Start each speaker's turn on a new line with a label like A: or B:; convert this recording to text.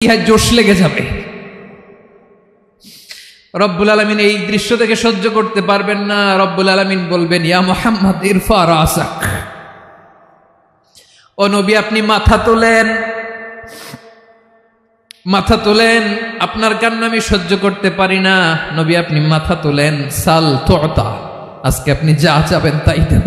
A: ইহা জোশ লেগে যাবে। রব্বুল আলমিন এই দৃশ্য থেকে সহ্য করতে পারবেন না। রব্বুল আলমিন বলবেন, ইয়া মোহাম্মদ, ইরফা রাসাক ও নবী, আপনি মাথা তোলেন। মাথা তোলেন, আপনার কান্না আমি সহ্য করতে পারি না। নবী, আপনি মাথা তোলেন। সাল তোতা, আজকে আপনি যা চাবেন তাই দেব।